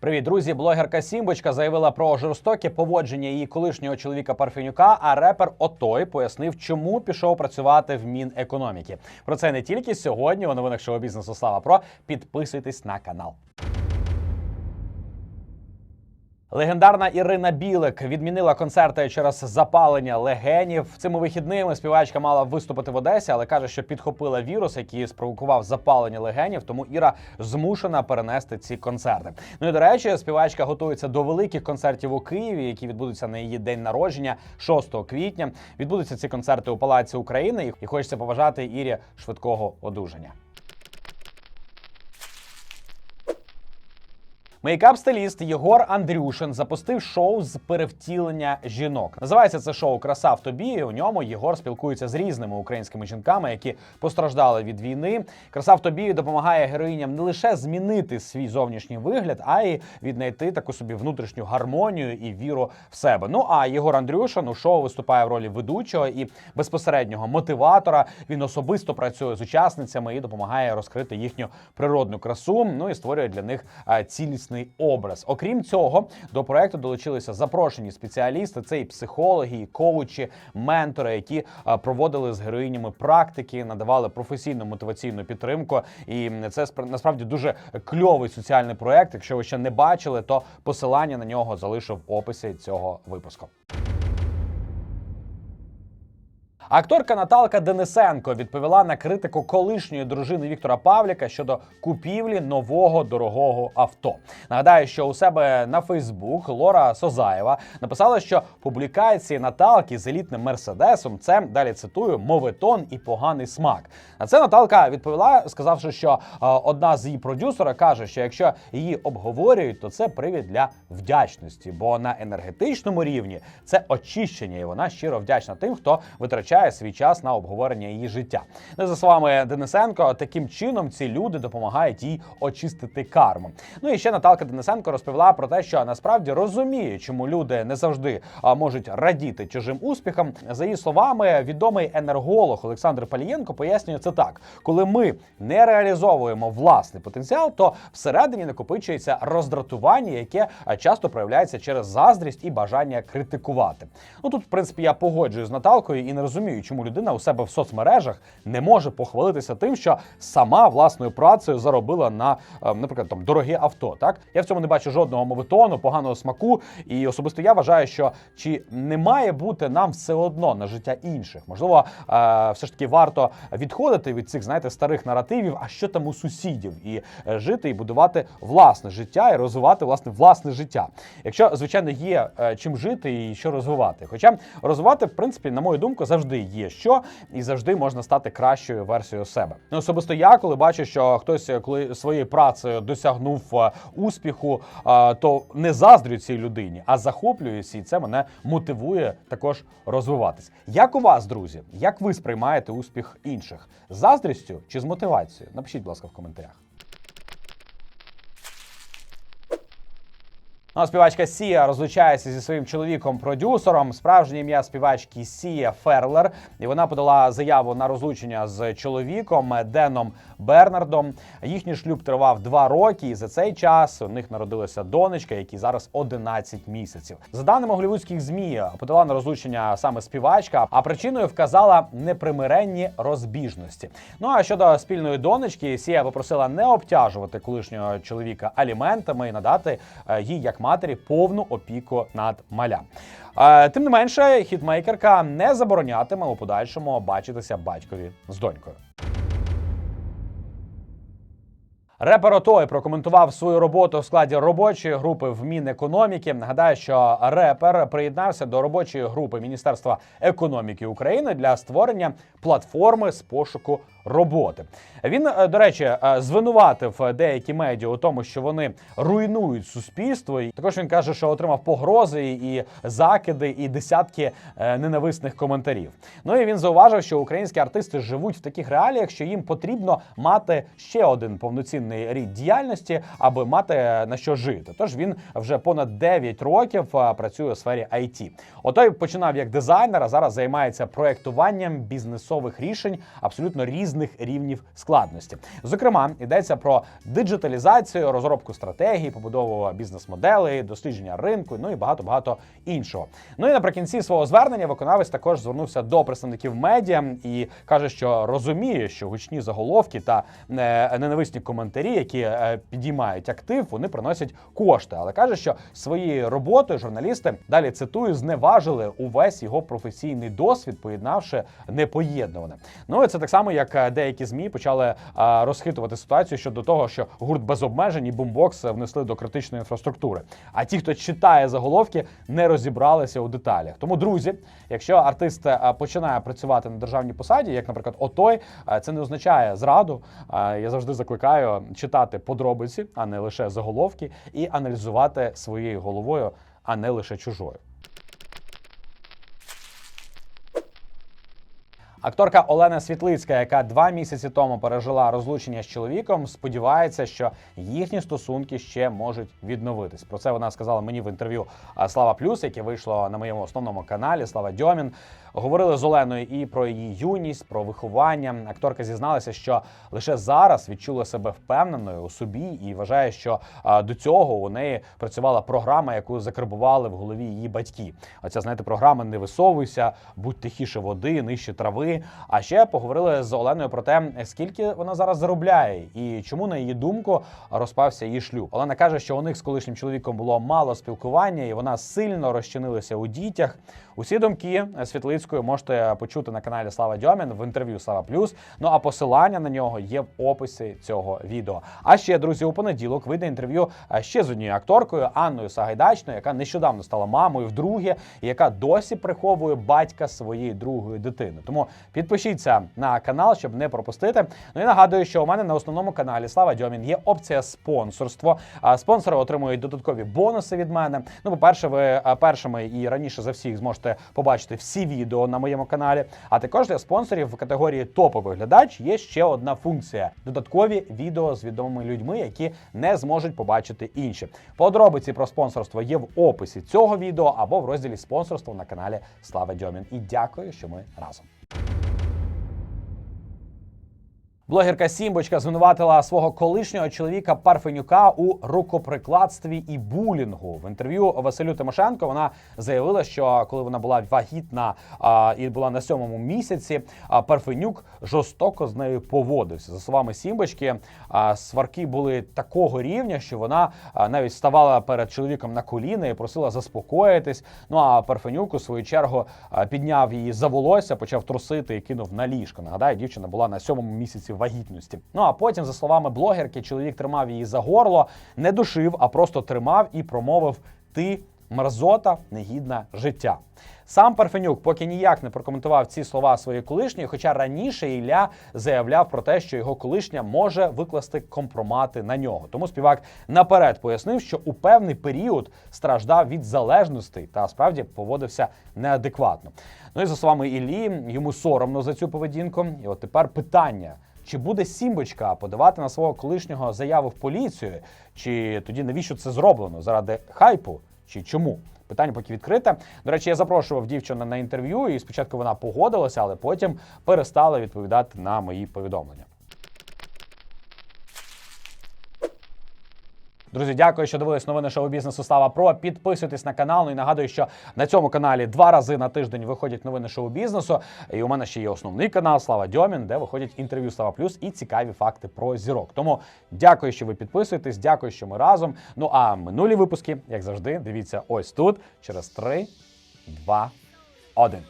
Привіт, друзі! Блогерка Сімбочка заявила про жорстоке поводження її колишнього чоловіка Парфенюка. А репер Отой пояснив, чому пішов працювати в Мінекономіки. Про це не тільки сьогодні. У новинах шоу бізнесу Слава Про. Підписуйтесь на канал. Легендарна Ірина Білик відмінила концерти через запалення легенів. Цими вихідними співачка мала виступити в Одесі, але каже, що підхопила вірус, який спровокував запалення легенів. Тому Іра змушена перенести ці концерти. Ну і до речі, співачка готується до великих концертів у Києві, які відбудуться на її день народження, 6 квітня. Відбудуться ці концерти у Палаці України, і хочеться побажати Ірі швидкого одужання. Мейкап-стиліст Єгор Андрюшин запустив шоу з перевтілення жінок. Називається це шоу Краса в тобі. і У ньому Єгор спілкується з різними українськими жінками, які постраждали від війни. Краса в тобі допомагає героїням не лише змінити свій зовнішній вигляд, а й віднайти таку собі внутрішню гармонію і віру в себе. Ну а Єгор Андрюшин у шоу виступає в ролі ведучого і безпосереднього мотиватора. Він особисто працює з учасницями і допомагає розкрити їхню природну красу. Ну і створює для них а, цілісний образ. Окрім цього, до проекту долучилися запрошені спеціалісти. Це і психологи, і коучі, ментори, які проводили з героїнями практики, надавали професійну мотиваційну підтримку. І це спра- насправді дуже кльовий соціальний проект. Якщо ви ще не бачили, то посилання на нього залишу в описі цього випуску. Акторка Наталка Денисенко відповіла на критику колишньої дружини Віктора Павліка щодо купівлі нового дорогого авто. Нагадаю, що у себе на Фейсбук Лора Созаєва написала, що публікації Наталки з елітним мерседесом це далі цитую моветон і поганий смак. На це Наталка відповіла, сказавши, що е, одна з її продюсера каже, що якщо її обговорюють, то це привід для вдячності, бо на енергетичному рівні це очищення, і вона щиро вдячна тим, хто витрачає свій час на обговорення її життя. Ну, за словами Денисенко, таким чином ці люди допомагають їй очистити карму. Ну і ще Наталка Денисенко розповіла про те, що насправді розуміє, чому люди не завжди можуть радіти чужим успіхам. За її словами, відомий енерголог Олександр Палієнко пояснює це так: коли ми не реалізовуємо власний потенціал, то всередині накопичується роздратування, яке часто проявляється через заздрість і бажання критикувати. Ну тут, в принципі, я погоджуюсь з Наталкою і не розумію, чому людина у себе в соцмережах не може похвалитися тим, що сама власною працею заробила на, е, наприклад, там дороге авто. Так я в цьому не бачу жодного моветону, поганого смаку. І особисто я вважаю, що чи не має бути нам все одно на життя інших? Можливо, е, все ж таки варто відходити від цих, знаєте, старих наративів, а що там у сусідів, і е, жити і будувати власне життя і розвивати власне власне життя. Якщо звичайно є е, чим жити і що розвивати. Хоча розвивати, в принципі, на мою думку, завжди є що, і завжди можна стати кращою версією себе. Ну особисто я, коли бачу, що хтось е, коли своєю працею досягнув е, успіху, е, то не заздрю цій людині, а захоплююся, і це мене мотивує також розвиватись. Як у вас, друзі? Як ви сприймаєте успіх інших? Заздрістю чи з мотивацією? Напишіть, будь ласка, в коментарях. Ну, а співачка Сія розлучається зі своїм чоловіком-продюсером. Справжнє ім'я співачки Сія Ферлер. І вона подала заяву на розлучення з чоловіком Деном Бернардом. Їхній шлюб тривав два роки, і за цей час у них народилася донечка, якій зараз 11 місяців. За даними голівудських змі, подала на розлучення саме співачка, а причиною вказала непримиренні розбіжності. Ну а щодо спільної донечки, Сія попросила не обтяжувати колишнього чоловіка аліментами і надати е, їй як матері повну опіку над малям. Тим не менше, хітмейкерка не заборонятиме у подальшому бачитися батькові з донькою. Репер Отой прокоментував свою роботу в складі робочої групи в Мінекономіки. Нагадаю, що репер приєднався до робочої групи Міністерства економіки України для створення платформи з пошуку роботи. Він, е, до речі, е, звинуватив деякі медіа у тому, що вони руйнують суспільство. І також він каже, що отримав погрози і закиди, і десятки е, ненависних коментарів. Ну і він зауважив, що українські артисти живуть в таких реаліях, що їм потрібно мати ще один повноцінний рід діяльності, аби мати на що жити. Тож він вже понад 9 років е, працює у сфері IT. Отой починав як дизайнер, а зараз займається проектуванням бізнесових рішень абсолютно різних різних рівнів складності. Зокрема, йдеться про диджиталізацію, розробку стратегій, побудову бізнес-моделей, дослідження ринку, ну і багато багато іншого. Ну і наприкінці свого звернення виконавець також звернувся до представників медіа і каже, що розуміє, що гучні заголовки та е, ненависні коментарі, які е, підіймають актив, вони приносять кошти. Але каже, що своєю роботою журналісти далі цитую зневажили увесь його професійний досвід, поєднавши непоєднуване. Ну і це так само, як е, деякі змі почали розхитувати ситуацію щодо того, що гурт без обмежень і бумбокс внесли до критичної інфраструктури. А ті, хто читає заголовки, не розібралися у деталях. Тому, друзі, якщо артист починає працювати на державній посаді, як, наприклад, отой, це не означає зраду. Я завжди закликаю читати подробиці, а не лише заголовки, і аналізувати своєю головою, а не лише чужою. Акторка Олена Світлицька, яка два місяці тому пережила розлучення з чоловіком, сподівається, що їхні стосунки ще можуть відновитись. Про це вона сказала мені в інтерв'ю Слава Плюс, яке вийшло на моєму основному каналі. Слава Дьомін. Говорили з Оленою і про її юність, про виховання. Акторка зізналася, що лише зараз відчула себе впевненою у собі і вважає, що до цього у неї працювала програма, яку закарбували в голові її батьки. Оця знаєте, програма не висовуйся, будь тихіше води, нижче трави. А ще поговорили з Оленою про те, скільки вона зараз заробляє, і чому на її думку розпався її шлюб. Олена каже, що у них з колишнім чоловіком було мало спілкування, і вона сильно розчинилася у дітях. Усі думки Світлицької можете почути на каналі Слава Дьомін в інтерв'ю Слава Плюс. Ну а посилання на нього є в описі цього відео. А ще друзі, у понеділок вийде інтерв'ю ще з однією акторкою Анною Сагайдачною, яка нещодавно стала мамою вдруге, і яка досі приховує батька своєї другої дитини. Тому підпишіться на канал, щоб не пропустити. Ну і нагадую, що у мене на основному каналі Слава Дьомін є опція спонсорство. Спонсори отримують додаткові бонуси від мене. Ну, по-перше, ви першими і раніше за всіх зможете побачити всі відео на моєму каналі. А також для спонсорів в категорії топовий глядач є ще одна функція: додаткові відео з відомими людьми, які не зможуть побачити інші. Подробиці про спонсорство є в описі цього відео або в розділі спонсорство на каналі Слава Дьомін. І дякую, що ми разом. Блогерка Сімбочка звинуватила свого колишнього чоловіка Парфенюка у рукоприкладстві і булінгу. В інтерв'ю Василю Тимошенко вона заявила, що коли вона була вагітна а, і була на сьомому місяці, а, Парфенюк жорстоко з нею поводився. За словами Сімбочки, а, сварки були такого рівня, що вона а, навіть ставала перед чоловіком на коліна і просила заспокоїтись. Ну а Парфенюк у свою чергу а, підняв її за волосся, почав трусити і кинув на ліжко. Нагадаю, дівчина була на сьомому місяці вагітності. Ну а потім, за словами блогерки, чоловік тримав її за горло, не душив, а просто тримав і промовив: Ти мерзота, негідна життя. Сам Парфенюк поки ніяк не прокоментував ці слова своєї колишньої, хоча раніше Ілля заявляв про те, що його колишня може викласти компромати на нього. Тому співак наперед пояснив, що у певний період страждав від залежностей та справді поводився неадекватно. Ну і за словами Іллі, йому соромно за цю поведінку. І от тепер питання. Чи буде Сімбочка подавати на свого колишнього заяву в поліцію? Чи тоді навіщо це зроблено? Заради хайпу? Чи чому? Питання поки відкрите. До речі, я запрошував дівчину на інтерв'ю, і спочатку вона погодилася, але потім перестала відповідати на мої повідомлення. Друзі, дякую, що дивились новини шоу бізнесу Слава Про. Підписуйтесь на канал. Ну і нагадую, що на цьому каналі два рази на тиждень виходять новини шоу бізнесу. І у мене ще є основний канал Слава Дьомін, де виходять інтерв'ю Слава Плюс і цікаві факти про зірок. Тому дякую, що ви підписуєтесь. Дякую, що ми разом. Ну а минулі випуски, як завжди, дивіться ось тут через 3, 2, 1.